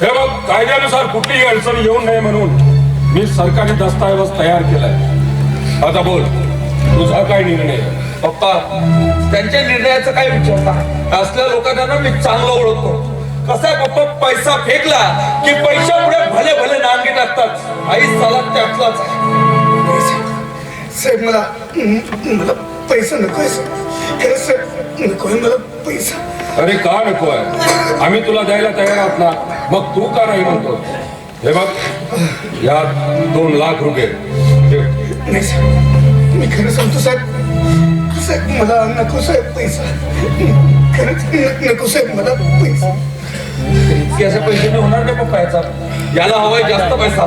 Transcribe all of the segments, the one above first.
हे बघ कायद्यानुसार कुठलीही अडचण येऊ नये म्हणून मी सरकारी दस्तऐवज तयार केलाय. आता बोल तुझा काय निर्णय? पप्पा त्यांच्या निर्णयाचं काय विचारता? असल्या लोकांना ना मी चांगलं ओळखतो. कसं आहे पप्पा पैसा फेकला की पैशामुळे भले भले नांगी टाकतात. आई साला त्यातलाच. साहेब मला मला पैसा नकोय साहेब. नकोय मला पैसा. अरे का नको आहे आम्ही तुला द्यायला तयार आहोत ना. मग तू का नाही म्हणतो हे बघ या दोन लाख रुपये. नाही साहेब मी खरं सांगतो साहेब. साहेब मला नको साहेब पैसा. खरंच नको साहेब मला पैसा. इतके असे पैसे नाही होणार नाही पप्पा याचा याला हवाय जास्त पैसा.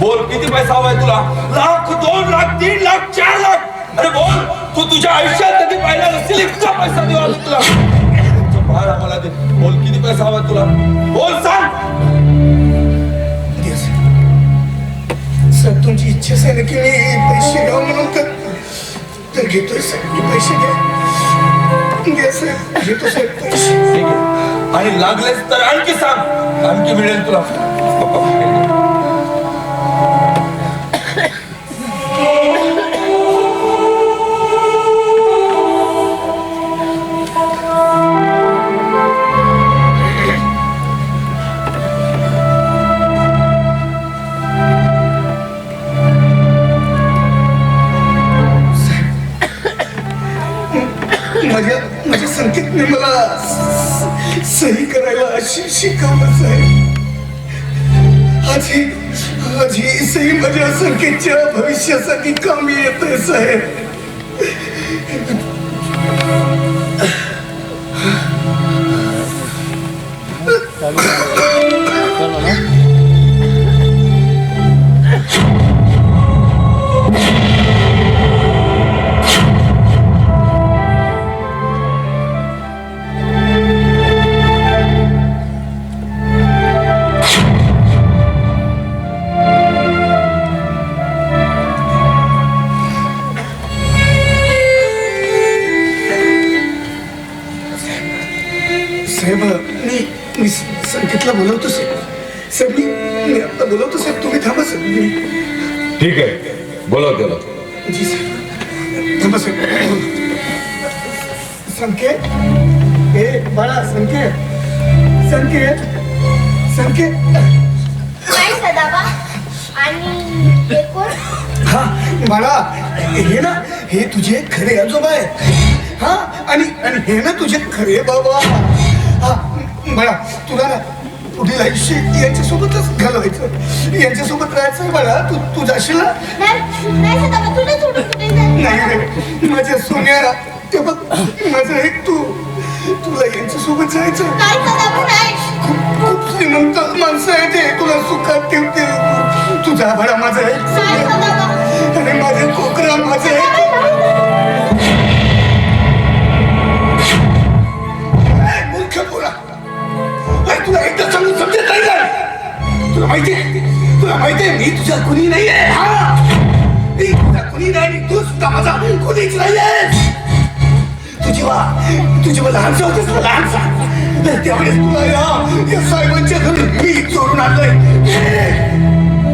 बोल किती पैसा हवाय तुला? लाख दोन लाख तीन लाख चार लाख. अरे बोल तू तुझ्या आयुष्यात कधी पाहिला नसेल इतका पैसा देऊ आलो तुला. भार आम्हाला दे. बोल किती पैसा हवाय तुला? बोल. तुमची इच्छाच आहे पैसे घ्यावं म्हणून तर तर घेतोय साहेब पैसे घ्या. द्या साहेब घेतो साहेब पैसे. ठीक आणि लागलेच तर आणखी सांग. आणखी मिळेल तुला. माझ्या माझ्या संकेतने मला सही करायला अशी शिकवलं साहेब आजी आजी सही माझ्या संकेतच्या भविष्यासाठी कामी येत आहे साहेब साहेब बोलवतो साहेब. साहेब मी मी आता बोलवतो साहेब तुम्ही थांबा साहेब. मी ठीक आहे. बोलव त्याला. जी साहेब. थांबा साहेब. संकेत? हे बाळा संकेत. संकेत? संकेत? काय सदाबा. आणि हे कोण? हा बाळा हे ना हे तुझे खरे आजोबा आहेत. हा आणि आणि हे ना तुझे खरे बाबा. हा बाळा तुला ना पुढील आयुष्य यांच्यासोबतच घालवायचं. यांच्यासोबत राहायचं बाळा. तू तू जाशील ना? नाही रे माझ्या सोन्या ते बघ माझं एक तू. तुला यांच्यासोबत जायचं खूप खूप श्रीमंत माणसं आहे ते तुला सुखात ठेवते. तुझा बाळा माझा सदाबा अरे माझे कोकरा माझे मूर्ख तुला आहे? तुला माहितीये मी तुझ्या कुणी नाहीये. हा? मी तुझ्या कुणी नाही. तू सुद्धा माझा कुणीच नाहीये. तुझी वा तुझी मला लहानसा होतेस ना लहानसा त्यावेळेस तुला या या साहेबांच्या घरी मी चोरून आणलंय.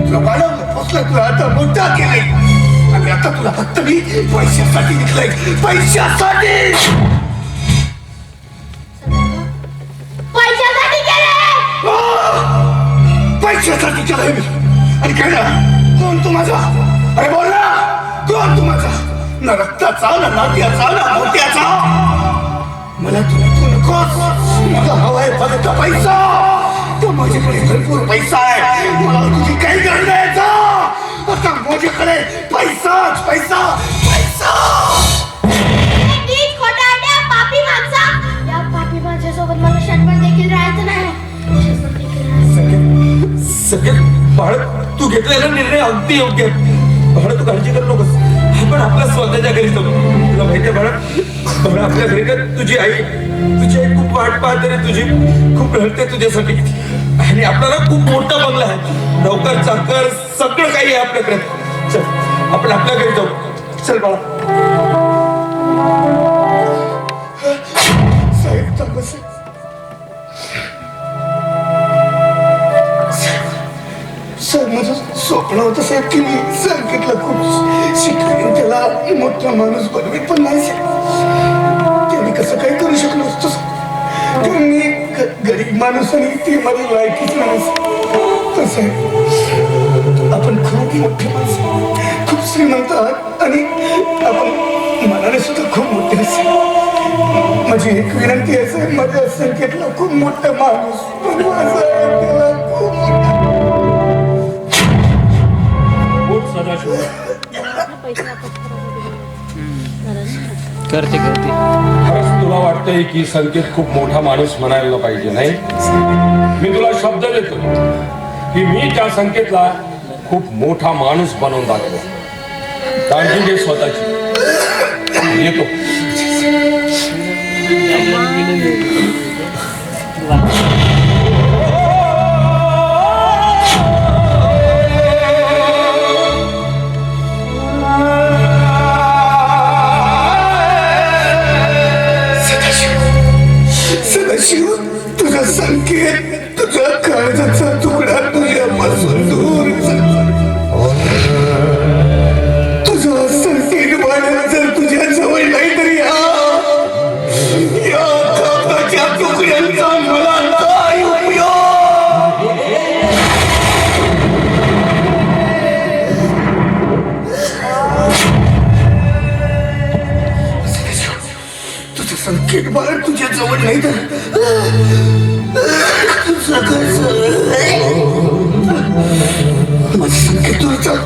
तुला वाढवलं फसलं तुला. आता मोठा केलंय. आणि आता तुला फक्त मी पैशासाठी निघलंय पैशासाठी! पैशासाठी केलंय मी. आणि काय ना कोण तू माझा? अरे बोल ना कोण तू माझा? ना रक्ताचा ना नात्याचा ना मोत्याचा मला तुला तू नकोस. मला हवाय फक्त पैसा. तो माझ्याकडे भरपूर पैसा आहे. मला तुझी काही गरज नाही. आता माझ्याकडे पैसा सगळे बाळ तू घेतलेला निर्णय अगदी योग्य आहे. बाळ तू काळजी करू नकोस. आपण आपल्या स्वतःच्या घरी जाऊ. तुला माहितीये बाळा बाळा आपल्या घरी का तुझी आई तुझी आई खूप वाट पाहते रे तुझी. खूप रडते तुझ्यासाठी. आणि आपल्याला खूप मोठा बंगला आहे. नौकर चाकर सगळं काही आहे आपल्याकडे. चल आपण आपल्या घरी जाऊ. चल बाळा. साहेब थांबा साहेब स्वप्न होतं साहेब की मी संकेतला खूप शिकवेन त्याला मोठा माणूस बनवेन पण नाही त्याने कसं काही करू शकलो असतो कारण मी ग- गरीब माणूस आणि ती माझी लायकीच नाही पण साहेब आपण खूप मोठे माणसं खूप श्रीमंत आहात आणि आपण मनाने सुद्धा खूप मोठे असेल माझी एक विनंती आहे माझ्या संकेतला खूप मोठा माणूस बनवा करते करते. खरंच तुला वाटतंय की संकेत खूप मोठा माणूस म्हणायला पाहिजे नाही? मी तुला शब्द देतो की मी त्या संकेतला खूप मोठा माणूस बनवून दाखव काळजी घे स्वतःची. येतो. शिव तुझा संकेत संकेत बाळ तुझ्या जवळ नाही तर संकेत दूर चाल.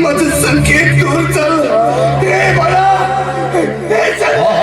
माझ संकेत दूर चाल. हे बाळा हे चाल.